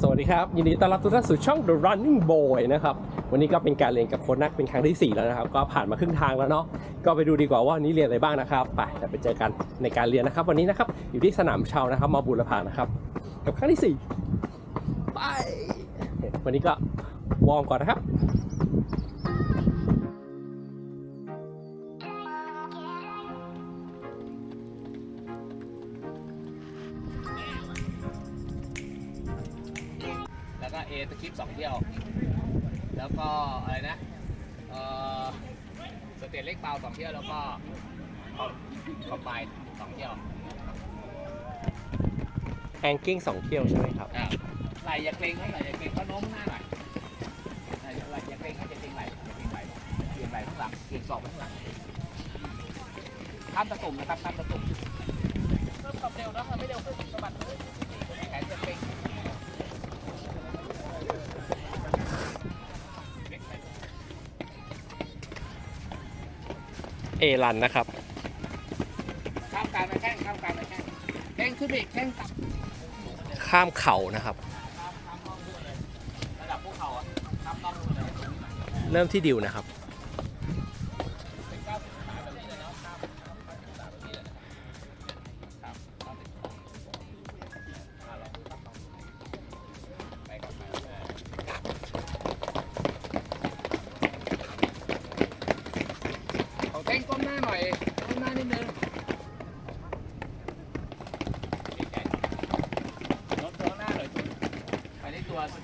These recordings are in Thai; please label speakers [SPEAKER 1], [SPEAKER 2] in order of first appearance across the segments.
[SPEAKER 1] สวัสดีครับ ยินดีต้อนรับทุกท่านสู่ช่อง The Running Boy นะครับ วันนี้ก็เป็นการเรียนกับโค้ชนักเป็นครั้งที่ 4 แล้วนะครับ ก็ผ่านมาครึ่งทางแล้วเนาะก็ไปดูดีกว่าว่านี้เรียนอะไรบ้างนะครับ ไปจะไปเจอกันในการเรียนนะครับ วันนี้นะครับอยู่ที่สนามเชานะครับมาบูรพานะครับ กับครั้งที่ 4 ไป วันนี้ก็วอร์มก่อนนะครับ
[SPEAKER 2] ก็เอสคริปต์สองเที่ยว แล้วก็อะไรนะเอ่อสเตจเล็กเบาสองเที่ยวแล้วก็คอมคอมไบสองเที่ยว
[SPEAKER 1] แองกิ้ง2เที่ยวใช่ไหมครับ
[SPEAKER 2] อ่าไหลอย่าเกรงครับไหลอย่าเกรงก็โน้มหน้าหน่อยไหลไหลอย่าเกรงครับอย่าเกรงไหลอย่าเกรงไหลเกรงไหลข้างหลังเกรงศอกไปข้างหลังข้ามตะตุ่มนะครับข้ามตะตุ่มเพิ่มความเร็วนะมันไม่เร็วขึ้นสะบัดเลยแขนจะเกรง
[SPEAKER 1] อรันนะครับ
[SPEAKER 2] ข้ามกางไปแข้งข้ามกางไปแข้งแข้งขึ้นไปอีกแข้งต่ำ
[SPEAKER 1] ข้ามเข่านะครับ
[SPEAKER 2] เริ่ม
[SPEAKER 1] ที่ดิวนะครับ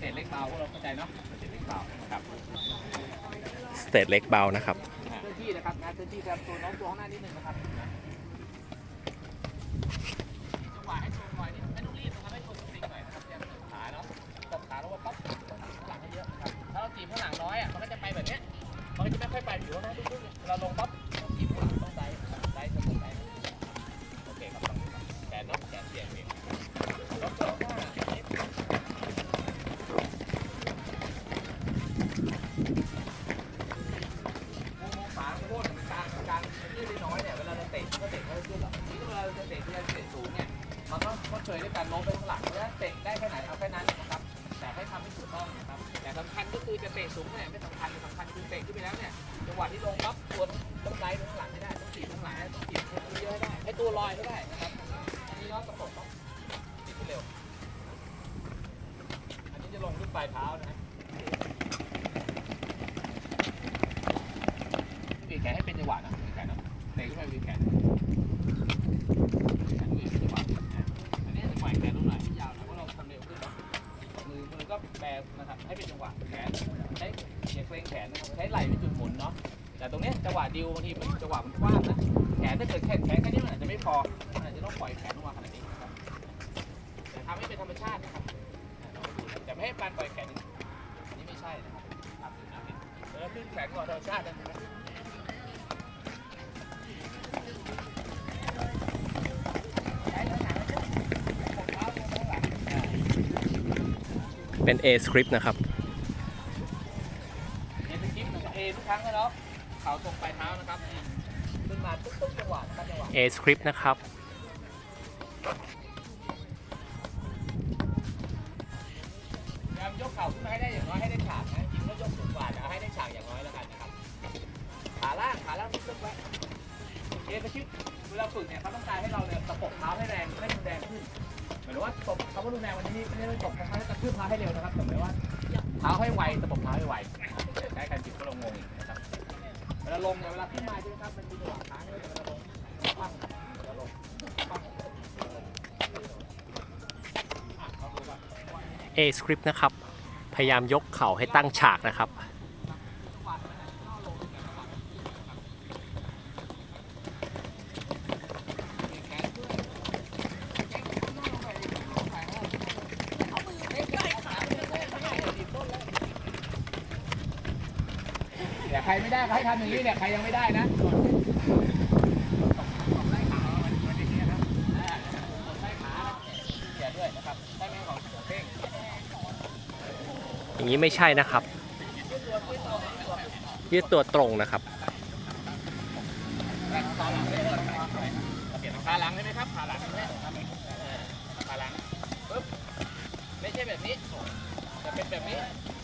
[SPEAKER 2] เตจเล็กเบาพวกเราเข้าใจเนาะสเตจเล็กเบาครับ
[SPEAKER 1] สเตทเล็กเบานะครับ
[SPEAKER 2] เคลื่อนที่นะครับนะเคลื่อนที่ครับตัวโน้มตัวข้างหน้านิดนึงนะครับจังหวะให้ตัวหน่อยนี่ไม่ต้องรีบนะครับให้ตัวสติงหน่อยนะครับพยายามเปิดขาเนาะตบขาแล้วว่าปั๊บข้างหลังให้เยอะนะครับถ้าเราจีบข้างหลังน้อยอะมันก็จะไปแบบเนี้ยมันก็จะไม่ค่อยไปอยู่ข้างหน้าดุ้งๆเราลงปั๊บ จะเตะที่เราเตะสูงเนี่ยมันต้องชดเชยด้วยการโน้มไปข้างหลังเพราะฉะนั้นเตะได้แค่ไหนเอาแค่นั้นนะครับ แต่ให้ทำให้ถูกต้องนะครับแต่สำคัญก็คือจะเตะสูงเนี่ยไม่สำคัญสำคัญคือเตะขึ้นไปแล้วเนี่ยจังหวะที่ลงปั๊บ ให้เป็นจังหวะแขนใช้อย่าเกรงแขนนะครับใช้ไหล่เป็นจุดหมุนเนาะแต่ตรงเนี้ยจังหวะดิวบางทีมันจังหวะมันกว้างนะแขนถ้าเกิดแขนแขนแค่นี้มันอาจจะไม่พอมันอาจจะต้องปล่อยแขนลงมาขนาดนี้นะครับแต่ทำให้เป็นธรรมชาตินะครับแต่ไม่ให้การปล่อยแขนอันนี้ไม่ใช่นะครับเออเราขึ้นแขนก่อนธรรมชาตินะครับ
[SPEAKER 1] เป็น A script นะครับ
[SPEAKER 2] เอสกิปนะครับเอทุกครั้งนะครับเขาตรงปลายเท้านะครับขึ้นมาตุ๊กตุ๊กจังหวะตั้งจังหวะ
[SPEAKER 1] A script นะครับ
[SPEAKER 2] พยายามยกเข่าขึ้นมาให้ได้อย่างน้อยให้ได้ฉากนะจริงก็ยกสูงกว่าแต่เอาให้ได้ฉากอย่างน้อยแล้วกันนะครับ ขาล่างขาล่างตุ๊กไว้เอสกิปเวลาฝึกเนี่ยเขาต้องการให้เราเนี่ยตะปบเท้าให้แรงให้มันแรงขึ้น มายถึงว่าตบคำว่ารุนแรงวันนี้ไม่ได้ตบเท้าให้กระทืบเท้าให้เร็วนะครับแต่หมายว่าเท้าให้ไวตบเท้าให้ไวใช้การจิบก็ลงงงอีกนะครับเวลาลงเนี่ยเวลาขึ้นมาใช่ไหมครับเป็นจังหวะค้างเลยเวลาลงปั้งเวลาลงปั้งอะลองดูก่อน
[SPEAKER 1] A script นะครับ พยายามยกเข่าให้ตั้งฉากนะครับ
[SPEAKER 2] จังหวะนั้นน่ะล่อลงเนี่ยจังหวะมีแขนด้วยแขนข้างหน้าลงไปดิลงไปข้างหน้าเอามือเล็กได้ขาไม่ได้ข้างหน้าอย่าดิบต้นเลยเดี๋ยวใครไม่ได้ก็ให้ ทำอย่างนี้เนี่ยใครยังไม่ได้นะกดไล่ขามันมันอย่างนี้นะอ่ากดไล่ขาเสียด้วยนะครับได้ไหมของเสือเพ่ง
[SPEAKER 1] อย่างนี้ไม่ใช่นะครับ ยืดตัวตรงนะครับ
[SPEAKER 2] ขาหลังได้เลยขาหลังขาหลังได้ไหมครับขาหลังได้ไหมขาหลังปึ๊บไม่ใช่ช่แบบนี้ จะเป็นแบบนี้จัง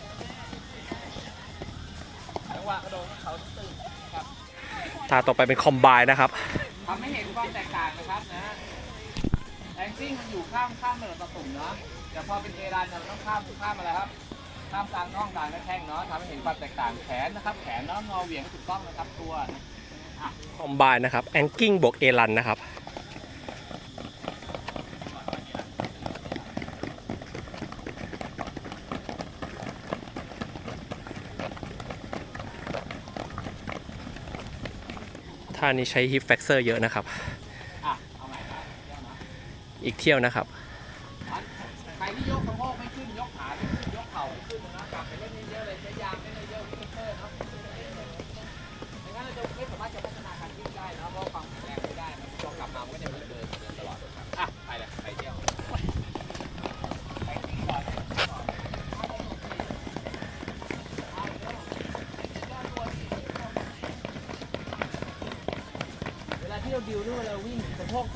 [SPEAKER 2] หวะกระโดดของเขาตึงครับ
[SPEAKER 1] ท่าต่อไปเป็นคอมไบนะครับ
[SPEAKER 2] ทำให้เห็นความแตกต่างนะครับนะแองซิ่งมันอยู่ข้ามข้ามเนินตะตุ่มเนาะแต่พอเป็นเอรันเนี่ยมันต้องข้ามข้ามอะไรครับข้ามกลางน่องกลางและแข้งเนาะทำให้เห็นความแตกต่างแขนนะครับ แขนเนาะงอเหวี่ยงให้ถูกต้องนะครับตัวนะ
[SPEAKER 1] คอมไบนะครับแองกิ้งบวกเอรันนะครับานี้ใช้ฮิปแฟกเซอร์เยอะนะครับ
[SPEAKER 2] อะเอาใหม่นะเดี๋ยวนะ
[SPEAKER 1] อีกเที่ยวนะครับ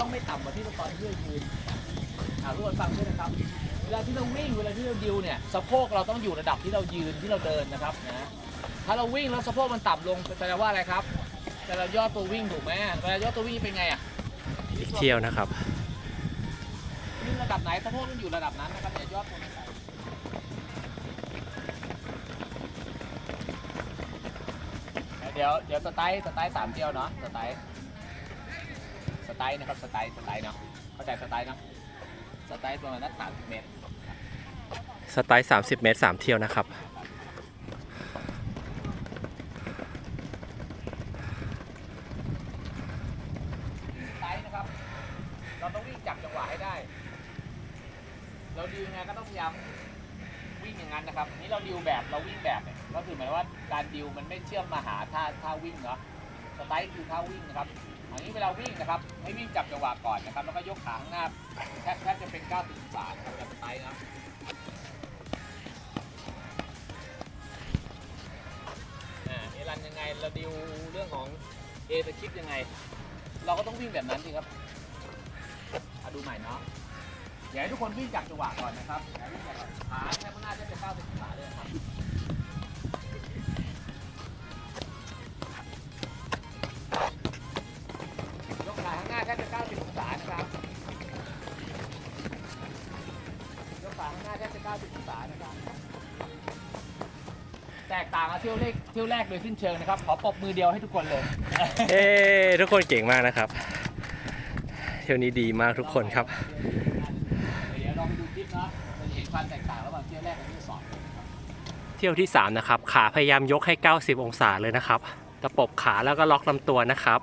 [SPEAKER 2] ต้องไม่ต่ำกว่าที่เราตอนที่เรายืนอ่าทุกคนฟังด้วยนะครับ เวลาที่เราวิ่งเวลาที่เราดิวเนี่ยสะโพกเราต้องอยู่ระดับที่เรายืนที่เราเดินนะครับนะถ้าเราวิ่งแล้วสะโพกมันต่ำลงแปลว่าอะไรครับแต่เราย่อตัววิ่งถูกไหมเวลาย่อตัววิ่งเป็นไงอะ
[SPEAKER 1] อีกเที่ยวนะครับ
[SPEAKER 2] วิ่งระดับไหนสะโพกต้องอยู่ระดับนั้นนะครับอย่าย่อตัวลงไปเดี๋ยวเดี๋ยวสไตล์สไตล์สามเที่ยวเนาะสไตล์ส ไตล์นะครับสไตล์สไตล์เนาะเข้าใจสไตล์เนาะสไตล์ประมาณนักสามสิบเมตร
[SPEAKER 1] สไตล์30 เมตร 3 เที่ยวนะครับ
[SPEAKER 2] ไซส์นะครับ เราต้องวิ่งจับจังหวะให้ได้ เราดิวยังไงก็ต้องพยายามวิ่งอย่างนั้นนะครับ นี่เราดิวแบบเราวิ่งแบบเนี่ยก็คือหมายว่าการดิวมันไม่เชื่อมมาหาท่าท่าวิ่งเนาะสไตล์คือท่าวิ่งนะครับ อันนี้เวลาวิ่งนะครับ ให้วิ่งจับจังหวะก่อนนะครับ แล้วก็ยกขาข้างหน้าแทบแทบจะเป็น90องศานะครับแบบไตล์นะอ่าเอรันยังไงเราดิวเรื่องของเอตะคิดยังไง เราก็ต้องวิ่งแบบนั้นสิครับมาดูใหม่เนาะอย่าให้ทุกคนวิ่งจับจังหวะก่อนนะครับอย่าให้วิ่งจับขาแค่ข้างหน้าจะเป็น90องศาเลยครับ ข้างหน้าแค่จะ90องศานะครับ แตกต่างกับเที่ยวแรกเที่ยวแรกโดยสิ้นเชิงนะครับ ขอปรบมือเดียวให้ทุกคนเลย
[SPEAKER 1] เอ้ทุกคนเก่งมากนะครับ เที่ยวนี้ดีมากทุกคนครับ
[SPEAKER 2] เดี๋ยวลองดูคลิปเนาะจะเห็นความแตกต่างระหว่างเที่ยวแรกกับเที่ยวสองนะครับ
[SPEAKER 1] เที่ยวที่ 3 นะครับ ขาพยายามยกให้ 90 องศาเลยนะครับ ตะปบขาแล้วก็ล็อกลำตัวนะครับ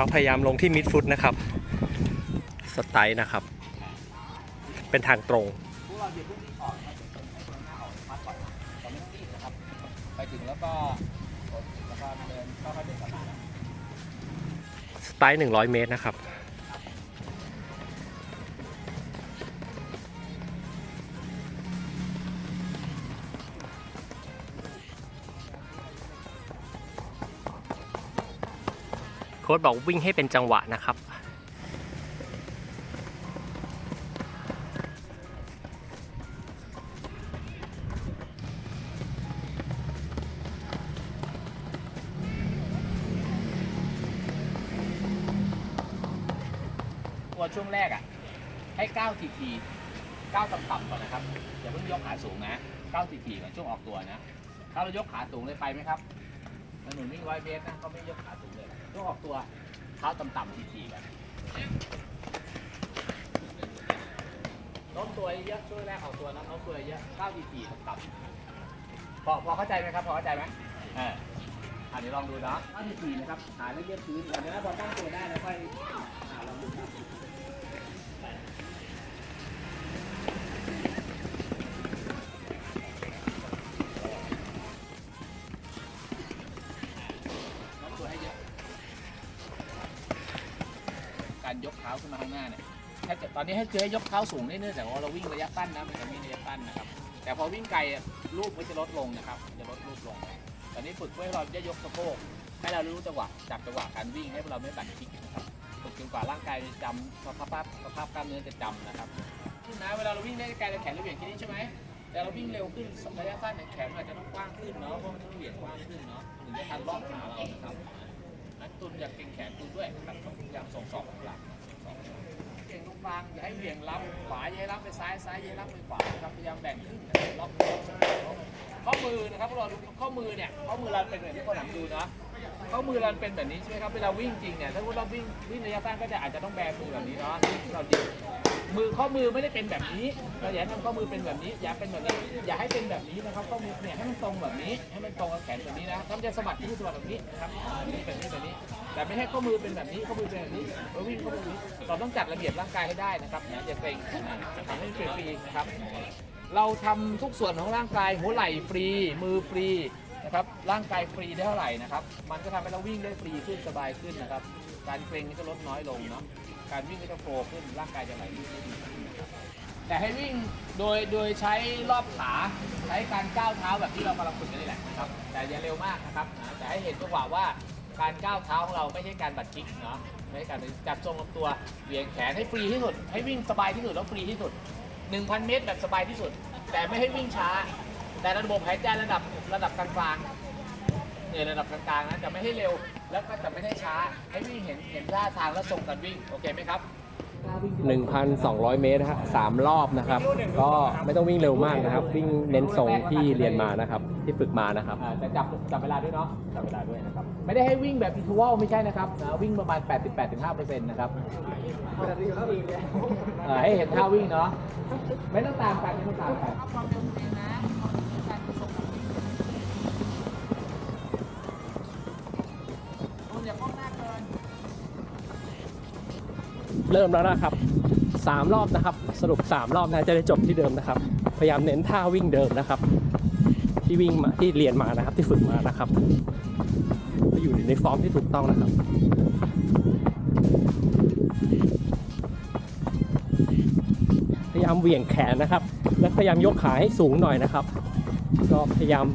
[SPEAKER 2] เท้า
[SPEAKER 1] พยายามลงที่มิดฟุตนะครับ สไตล์นะครับ เป็นทางตรง
[SPEAKER 2] พวกเราอย่าเพิ่งรีบ ค้ดบ
[SPEAKER 1] อกวิ่งให้เป็นจังหวะนะครับ
[SPEAKER 2] ตัวช่วงแรกอะ ให้9ทีที9ต่ำๆก่อนนะครับ อย่าเพิ่งยกขาสูงนะ9ทีทีก่อนช่วงออกตัวนะ ถ้าเรายกขาสูงเลยไปไหมครับมันหนุนวิ่งร้อยเมตรนะก็ไม่ยกขา ต้องออกตัวเท้าต่ำๆทีๆกันโน้มตัวเยอะช่วยแรกออกตัวนะล้มตัวเยอะ9ทีทีๆต่ำๆพอพอเข้าใจไหมครับ พอเข้าใจไหมเอออันนี้ลองดูเนาะ9ทีทีๆนะครับ ขาแล้วเยียบพื้นหลังจากนั้นพอตั้งตัวได้แล้วค่อยลองดูครับ องตัวให้เยอะการยกเท้าขึ้นมาข้างหน้าเนี่ยใถ้ให้เจ๊ยกเท้าสูงได้เนื่องจากว่าเราวิ่งระยะสั้นนะมันจะวิ่งระยะสั้นนะครับ แต่พอวิ่งไกลอะลูกมันจะลดลงนะครับ จะลดลูกลง ตอนนี้ฝึกเพื่อให้เราได้ยกสะโพกให้เรารู้จังหวะจับจังหวะการวิ่งให้เราไม่บั่นคลิกนะครับฝึกจนกว่าร่างกายจะจำสภาพสภาพกล้ามเนื้อจะจำนะครับขึ้นนะเวลาเราวิ่งได้ไกลเราแขนเราเหวี่ยงแค่นี้ใช่ไหมแต่เราวิ่งเร็วขึ้นระยะสั้นแขนมันอาจจะต้องกว้างขึ้นเนาะเพราะมันต้องเหวี่ยงกว้างขึ้นเนาะถึงจะทันรอบขาเรานะครับนั้นตุนอย่าเก่งแขนตุนด้วยครับองพยายามส่งสอบหลังส่งสอบ เก่งตรงกลางอย่าให้เหวี่ยงรับขวาอย่าให้รับไปซ้ายซ้ายอย่าให้รับไปขวาครับพยายามแบ่งขึ้นนะครับล็อกล็อกข้อมือนะครับเราดูข้อมือเนี่ยข้อมือเราเป็นแบบที่คนหลังดูนะ ข้อมือเราเป็นแบบนี้ใช่ไหมครับ เวลาวิ่งจริงเนี่ย ถ้าเราวิ่งวิ่งระยะสั้นก็จะอาจจะต้องแบมือแบบนี้เนาะที่เราดีมือข้อมือไม่ได้เป็นแบบนี้ เราอยาให้ทำข้อมือเป็นแบบนี้ อย่าเป็นแบบนี้ อย่าให้เป็นแบบนี้นะครับ ข้อมือเนี่ยให้มันตรงแบบนี้ ให้มันตรงกับแขนแบบนี้นะถ้ามันจะสะบัดที่สะบัดแบบนี้นะครับแบบนี้แบบนี้แบบนี้ แต่ไม่ให้ข้อมือเป็นแบบนี้ ข้อมือเป็นแบบนี้เราวิ่งข้อมือนี้ เราต้องจัดระเบียบร่างกายให้ได้นะครับอย่าเกร็งอ่าทำให้ฟรีๆนะครับ เราทำทุกส่วนของร่างกายหัวไหล่ฟรี มือฟรี นะครับร่างกายฟรีได้เท่าไหร่นะครับ มันก็ทำให้เราวิ่งได้ฟรีขึ้นสบายขึ้นนะครับ การเกร็งก็ลดน้อยลงเนาะการวิ่งก็จะโฟล์ขึ้นร่างกายจะไหลลื่นได้ดีขึ้นนะครับแต่ให้วิ่งโดยโดยใช้รอบขาใช้การก้าวเท้าแบบที่เรากำลังฝึกกันนี่แหละนะครับ แต่อย่าเร็วมากนะครับนะแต่ให้เห็นจังหวะว่าการก้าวเท้าของเราไม่ใช่การบัดคิกเนาะไม่ใช่การจับทรงลำตัวเหวี่ยงแขนให้ฟรีที่สุด ให้วิ่งสบายที่สุดแล้วฟรีที่สุด 1,000 เมตรแบบสบายที่สุด แต่ไม่ให้วิ่งช้า แต่ระบบหายใจระดับระดับกลางๆเนี่ยระดับกลางๆนะจะไม่ให้เร็วแล้วก็จะไม่ให้ช้า ให้วิ่งเห็นเห็นท่าทางและทรงการวิ่งโอเคไหมครับ
[SPEAKER 1] 1,200 เมตรนะฮะสามรอบนะครับ ก็ไม่ต้องวิ่งเร็วมากนะครับ วิ่งเน้นทรงที่เรียนมานะครับ ที่ฝึกมานะครับ
[SPEAKER 2] อ่าแต่จับจับเวลาด้วยเนาะจับเวลาด้วยนะครับ ไม่ได้ให้วิ่งแบบอินทวลไม่ใช่นะครับนะวิ่งประมาณ 88-5%นะครับเอ่อให้เห็นท่าวิ่งเนาะไม่ต้องตามกันไม่ต้องตามกัน เริ่
[SPEAKER 1] มแล้วนะครับสามรอบนะครับ สรุปสามรอบนะจะได้จบที่เดิมนะครับ พยายามเน้นท่าวิ่งเดิมนะครับ ที่วิ่งมาที่เรียนมานะครับ ที่ฝึกมานะครับก็อยู่ในฟอร์มที่ถูกต้องนะครับพยายามเหวี่ยงแขนนะครับ และพยายามยกขาให้สูงหน่อยนะครับ ก็พยายาม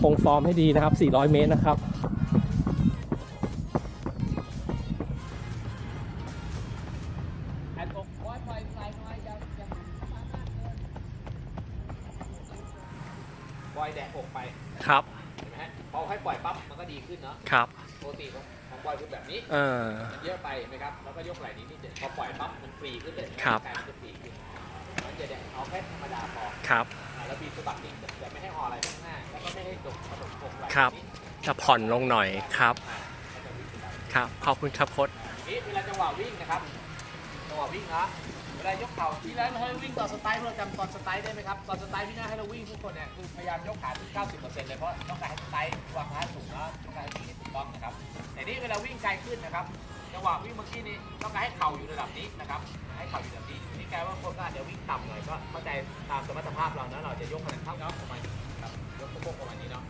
[SPEAKER 1] คงฟอร์มให้ดีนะครับ 400 เมตรนะครับ
[SPEAKER 2] เออ มันเยอะไปเห็นไหมครับ แล้วก็ยกไหล่นี้นิดเดียวพอปล่อยปั๊บมันฟรีขึ้นเลย
[SPEAKER 1] ครับ
[SPEAKER 2] กายมันจะฟรีขึ้นมันจะแดกเอาแค่ธรรมดาพอ
[SPEAKER 1] ครับ
[SPEAKER 2] อ่าแล้วบีบสะบัดนิดแต่ไม่ให้ห่ออะไรข้างหน้า แล้วก็ไม่ให้ดกกระดกอกไหล่
[SPEAKER 1] ครับ
[SPEAKER 2] นิด
[SPEAKER 1] จะผ่อนลงหน่อยครับ
[SPEAKER 2] อ่าแล้วจะวิ่งสบาย
[SPEAKER 1] ครับ ขอบคุณครับโค้ช
[SPEAKER 2] นี่เวลาจังหวะวิ่งนะครับจังหวะวิ่งนะเว ลายกเข่าที่แล้วให้วิ่งต่อสไตล์เราจำตอนสไตล์ได้ไหมครับตอนสไตล์พี่น่าให้เราวิ่งทุกคนเนี่ยคือพยายามยกขาถึง90%เลยเพราะต้องการให้สไตล์วางขาสูงแล้วต้องการให้วิ่งให้ถูกต้องนะครับแต่นี่เวลาวิ่งไกลขึ้นนะครับจังหวะวิ่งเมื่อกี้นี้ต้องการให้เข่าอยู่ระดับนี้นะครับให้เข่าอยู่ระดับนี้นี่กว่าคนก็อาจจะวิ่งต่ำหน่อยก็เข้าใจตามสมรรถภาพเรานะเราจะยกมันเท่าเนประมาณนี้ครับยกสะโพกประมาณนี้เนาะ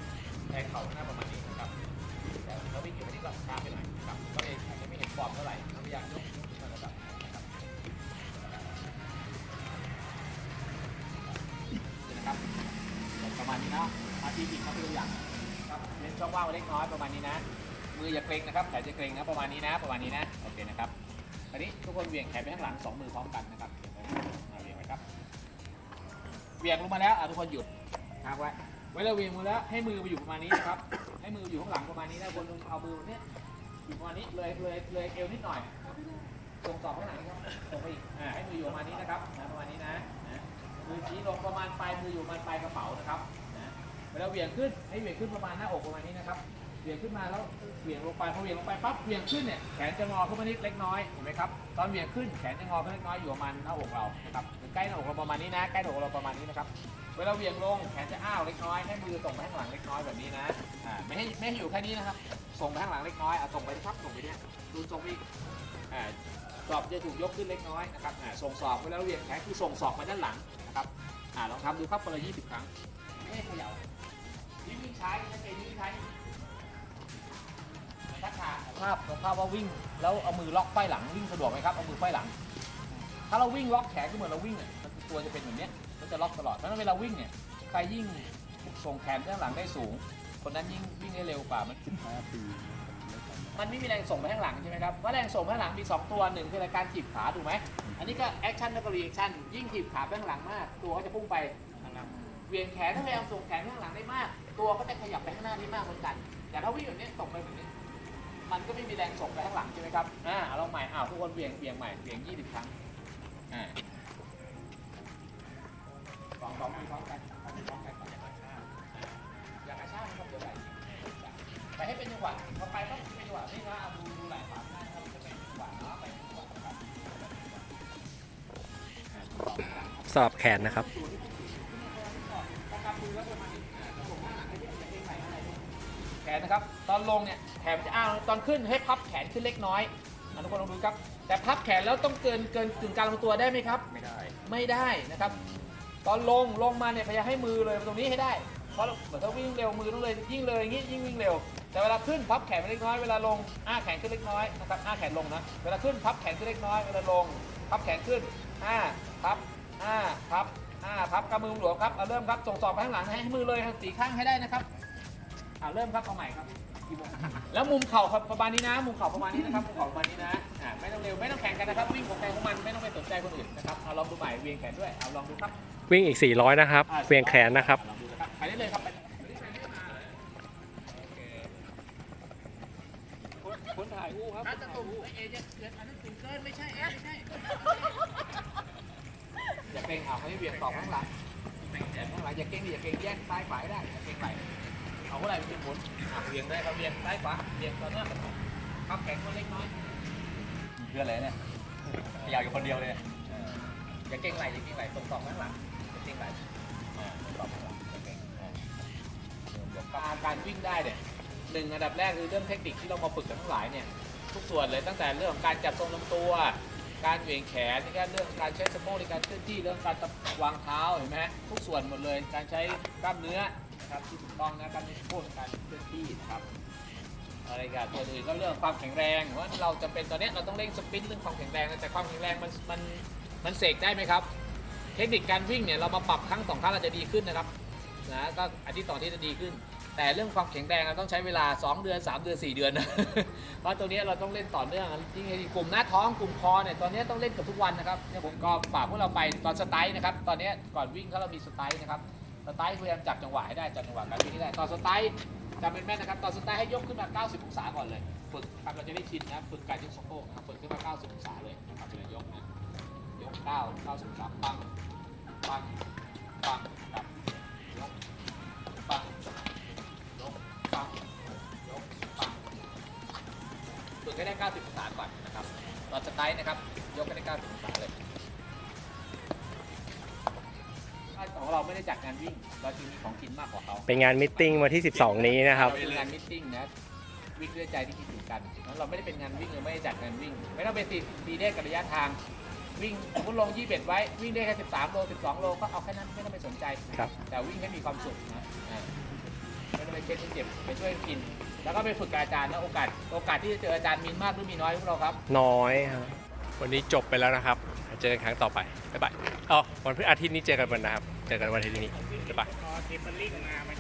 [SPEAKER 2] เล็กน้อยประมาณนี้นะ มืออย่าเกร็งนะครับแขนจะเกร็งนะประมาณนี้นะ ประมาณนี้นะโอเคนะครับตอนนี้ทุกคนเหวี่ยงแขนไปข้างหลังสองมือพร้อมกันนะครับเหวี่ยงไว้ครับเหวี่ยงลงมาแล้วอะทุกคนหยุดค้างไว้เวลาเหวี่ยงมือแล้วให้มือไปอยู่ประมาณนี้นะครับให้มืออยู่ข้างหลังประมาณนี้นะบนเอามือเนี่ยอยู่ประมาณนี้เลยเลยเลยเอวนิดหน่อยส่งสอบข้างหลังครับส่งไปอีกอ่าให้มืออยู่ประมาณนี้นะครับนะประมาณนี้นะมือชี้ลงประมาณปลายมืออยู่ประมาณปลายกระเป๋านะครับ เวลาเหวี่ยงขึ้นให้เหวี่ยงขึ้นประมาณหน้าอกประมาณนี้นะครับเหวี่ยงขึ้นมาแล้วเหวี่ยงลงไปพอเหวี่ยงลงไปปั๊บเหวี่ยงขึ้นเนี่ยแขนจะงอขึ้นมานิดเล็กน้อยเห็นไหมครับตอนเหวี่ยงขึ้นแขนจะงอขึ้นเล็กน้อยอยู่ประมาณหน้าอกเรานะครับหรือใกล้หน้าอกเราประมาณนี้นะใกล้หน้าอกเราประมาณนี้นะครับเวลาเหวี่ยงลงแขนจะอ้าวเล็กน้อยให้มือส่งไปข้างหลังเล็กน้อยแบบนี้นะอ่าไม่ให้ไม่ให้อยู่แค่นี้นะครับส่งไปข้างหลังเล็กน้อยอะส่งไปครับส่งไปเนี่ยดูส่งไปอีกอ่าสอบจะถูกยกขึ้นเล็กน้อยนะครับอ่าส่งสอบเวลาเหวี่ยงแขนคือส่งสอบมาด้านหลังนะครับอ่าลองทำดูครับคนละ20 ครั้ง ไม่ให้เขย่าวิ่งวิ่งใช้ถ้าเกวิ่งใช้ทักษะภาพภาพว่าวิ่ง แล้วเอามือล็อกไฟหลังวิ่งสะดวกไหมครับเอามือไฟหลัง ถ้าเราวิ่งล็อกแขนก็เหมือนเราวิ่งอะมันตัวจะเป็นแบบเนี้ยมันจะล็อกตลอดเพราะฉะนั้นเวลาวิ่งเนี่ยใครยิ่งส่งแขนไปข้างหลังได้สูง คนนั้นยิ่งวิ่งได้เร็วกว่ามันมันไม่มีแรงส่งไปข้างหลังใช่ไหมครับว่าแรงส่งไปข้างหลังมี 2 ตัวหนึ่งคือการจีบขาถูกไหมอันนี้ก็แอคชั่นแล้วก็รีแอคชั่นยิ่งจีบขาไปข้างหลังมากตัวก็จะพุ่งไปข้างหลังเห วียงแขนถ้าพยายามส่งแขนข้างหลังได้มาก ตัวก็จะขยับไปข้างหน้าได้มากเหมือนกัน แต่ถ้าวิ่งแบบนี้ส่งไปแบบนี้ มันก็ไม่มีแรงส่งไปข้างหลังใช่ไหมครับอ่าลองใหม่อ้าวทุกคนเวียงเวียงใหม่เวียง20ครั้งอ่าสองสองมือพร้อมกันสองมือพร้อมกันก่อนอย่ากระชากนะครับเดี๋ยวไหลไปให้เป็นจังหวะพอไปต้องเป็นจังหวะนี่นะเอาดูดูไหล่ขวาหน้าครับจะเป็นจังหวะเนาะไปจังหวะครับสอ
[SPEAKER 1] บแขนนะครับ
[SPEAKER 2] อนลงเนี่ยแขนมันจะอ้าวตอนขึ้นให้พับแขนขึ้นเล็กน้อยอะทุกคนลองดูครับ แต่พับแขนแล้วต้องเกินเกินถึงกลางลำตัวได้ไหมครับ
[SPEAKER 3] ไม่ได้
[SPEAKER 2] ไม่ได้นะครับ ตอนลงลงมาเนี่ยพยายามให้มือเลยตรงนี้ให้ได้ เพราะเหมือนถ้าวิ่งเร็วมือต้องเลยยิ่งเลยอย่างงี้ยิ่งวิ่งเร็ว แต่เวลาขึ้นพับแขนไปเล็กน้อยเวลาลงอ้าแขนขึ้นเล็กน้อยนะครับอ้าแขนลงนะ เวลาขึ้นพับแขนขึ้นเล็กน้อยเวลาลง พับแขนขึ้นอ้าพับอ้าพับอ้าพับกำมือหลวมครับเอาเริ่มครับส่งสอบไปข้างหลังให้มือเลยครับสีข้างให้ได้นะครับอ่าเริ่มครับเอาใหม่ครับกี่โมง แล้วมุมเข่าครับประมาณนี้นะ มุมเข่าประมาณนี้นะครับ มุมเข่าประมาณนี้นะ อ่า ไม่ต้องเร็ว ไม่ต้องแข่งกันนะครับ วิ่งของใครของมัน ไม่ต้องไปสนใจคนอื่นนะครับ เอาลองดูใหม่เวียงแขนด้วย เอาลองดูครับ
[SPEAKER 1] วิ่งอีก 400 นะครับ เวียงแขนนะครับ
[SPEAKER 2] ลองดูนะครับ ไปได้เลยครับไปคนถ่ายอู้ครับจะตุ่มเอจะเกินอันนั้นตุ่มเกินไม่ใช่เอไม่ใช่อย่าเกรงเอาเขาให้เบี่ยงต่อข้างหลังแขนข้างหลังอย่าเกรงดิอย่าเกรงแยกซ้ายขวาให้ได้อย่าเกรงไหล เอาเท่าไหร่เป็นหมุนอะเบี่ยงได้ครับเบี่ยงซ้ายขวาเบี่ยงต่อเนื่องพับแขนคนเล็กน้อย
[SPEAKER 3] เพื่อนอะไรเนี่ยอยากอยู่คนเดียวเลย
[SPEAKER 2] เอออย่าเกรงไหลอย่าเกรงไหลตรงต่อข้างหลังอย่าเกรงไหลอ่าตรงต่อข้างหลังอย่าเกรงอ่าการการวิ่งได้เนี่ยหนึ่งอันดับแรกคือเรื่องเทคนิคที่เรามาฝึกกันทั้งหลายเนี่ยทุกส่วนเลยตั้งแต่เรื่องของการจับทรงลำตัว การเหวี่ยงแขนนี่ก็เรื่องการใช้สะโพกในการเคลื่อนที่เรื่องการวางเท้าเห็นไหมฮะทุกส่วนหมดเลยการใช้กล้ามเนื้อ นะครับที่ถูกต้องนะกล้ามเนื้อสะโพกในการเคลื่อนที่นะครับอะไรกันตัวอื่นก็เรื่องความแข็งแรงว่าเราจะเป็นตอนนี้เราต้องเร่งสปินเรื่องความแข็งแรงนะแต่ความแข็งแรงมันมันมันเสกได้ไหมครับ เทคนิคการวิ่งเนี่ยเรามาปรับครั้งสองครั้งเราจะดีขึ้นนะครับนะก็อาทิตย์ต่อทิตย์จะดีขึ้น แต่เรื่องความแข็งแรงเราต้องใช้เวลา 2 เดือน 3 เดือน 4 เดือนนะเพราะตัวนี้เราต้องเล่นต่อเนื่องยิ่งในกลุ่มหน้าท้องกลุ่มคอเนี่ยตอนนี้ต้องเล่นกับทุกวันนะครับเนี่ยผมก็ฝากพวกเราไปตอนสไตล์นะครับตอนนี้ก่อนวิ่งถ้าเรามีสไตล์นะครับ สไตล์พยายามจับจังหวะให้ได้จับจังหวะการวิ่งให้ได้ตอนสไตล์จำเป็นแม่นนะครับตอนสไตล์ให้ยกขึ้นมา 90 องศาก่อนเลย ฝึกครับเราจะได้ชินนะฝึกการยกสะโพกนะครับฝึกขึ้นมา 90 องศาเลยนะครับเวลายกนะยก9 90องศาปังปังปังครับยกปังยกปังยกปังฝึกให้ได้ 90 องศาก่อนนะครับตอนสไตล์นะครับยกให้ได้ 90 องศาเลย เราไม่ได้จัดงานวิ่ง เราจึงมีของกินมากกว่าเขา
[SPEAKER 1] เป็นงานมิทติ้งวันที่ 12 นี้นะครับ
[SPEAKER 2] เราเป็นงานมิทติ้งนะ วิ่งด้วยใจที่คิดถึงกันนั้นเราไม่ได้เป็นงานวิ่งเราไม่ได้จัดงานวิ่ง ไม่ต้องเป็นสีดีเลขกับระยะทาง วิ่งสมมติลง21ไว้ วิ่งได้แค่13โล12โลก็เอาแค่นั้นไม่ต้องไปสนใจ
[SPEAKER 1] ครับ
[SPEAKER 2] แต่วิ่งให้มีความสุขนะอ่าไม่ต้องไปเช็ดให้เจ็บไปช่วยกิน แล้วก็ไปฝึกกับอาจารย์นะโอกาส โอกาสที่จะเจออาจารย์มีมากหรือมีน้อยพวกเราครับ
[SPEAKER 1] น้อยครับ วันนี้จบไปแล้วนะครับ เจอกันครั้งต่อไป บ๊ายบายอ๋อวันพฤหัสอาทิตย์นี้เจอกันวันนะครับ เจอกันวันอาทิตย์นี้ บ๊ายบาย
[SPEAKER 3] พอเทปเปอร์ลิงมามัน